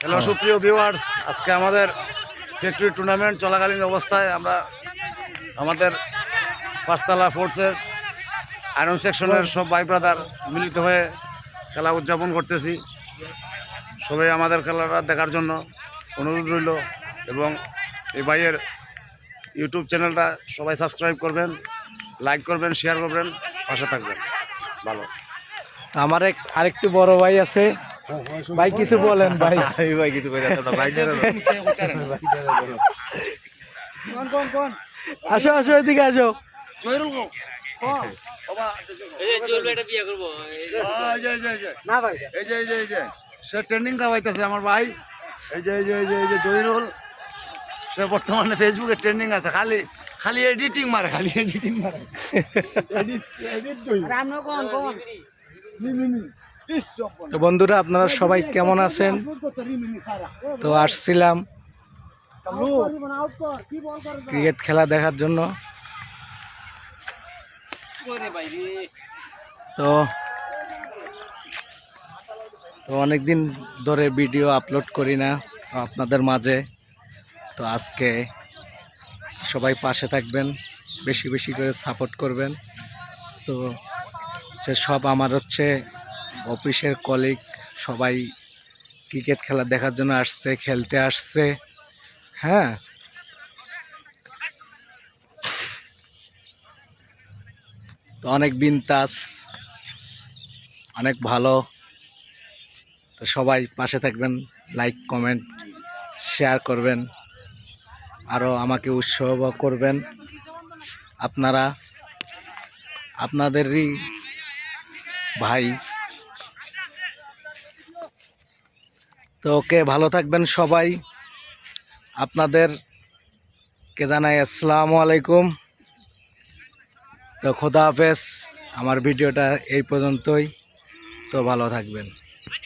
Hello, সুপ্রিয় viewers আজকে আমাদের ফ্যাক্টরি টুর্নামেন্ট চলাকালীন অবস্থায় আমরা আমাদের পাঁচতলা ফোর্সের আয়রন সেকশনের সব ভাই ব্রাদার মিলিত হয়ে খেলা উদযাপন করতেছি। সবাই আমাদের খেলাটা দেখার জন্য অনুরোধ রইল এবং এই ভাইয়ের ইউটিউব চ্যানেলটা সবাই সাবস্ক্রাইব করবেন লাইক করবেন শেয়ার করবেন, পাশে থাকবেন। ভালো। আমার এক আরেকটু বড় ভাই আছে ভাই কিছু বলেন ভাই। ভাই কিছু কই যাচ্ছে না ভাই আসো আসো এদিকে আসো। না ভাই। এই যে এই যে এই যে। সে ট্রেন্ডিং খাওয়াইতেছে আমার ভাই। এই যে এই যে এই যে এই যে জহিরুল সে বর্তমানে ফেসবুকে ট্রেন্ডিং আছে খালি খালি এডিটিং মারে খালি এডিটিং মারে। তো বন্ধুরা, আপনারা সবাই কেমন আছেন? তো আসছিলাম ক্রিকেট খেলা দেখার জন্য। তো তো অনেকদিন ধরে ভিডিও আপলোড করি না আপনাদের মাঝে। তো আজকে সবাই পাশে থাকবেন, বেশি বেশি করে সাপোর্ট করবেন। তো সব আমার হচ্ছে অফিসের কলিগ সবাই ক্রিকেট খেলা দেখার জন্য আসছে, খেলতে আসছে। হ্যাঁ। তো অনেক বিনতাস অনেক ভালো। তো সবাই পাশে থাকবেন লাইক কমেন্ট শেয়ার করবেন। আরও আমাকে উৎসাহ করবেন। আপনারা, আপনাদেরই ভাই তো ওকে ভালো থাকবেন সবাই। আপনাদের কে জানাই আসসালামু আলাইকুম। তো খোদা হাফেজ, আমার ভিডিওটা এই পর্যন্তই। তো ভালো থাকবেন।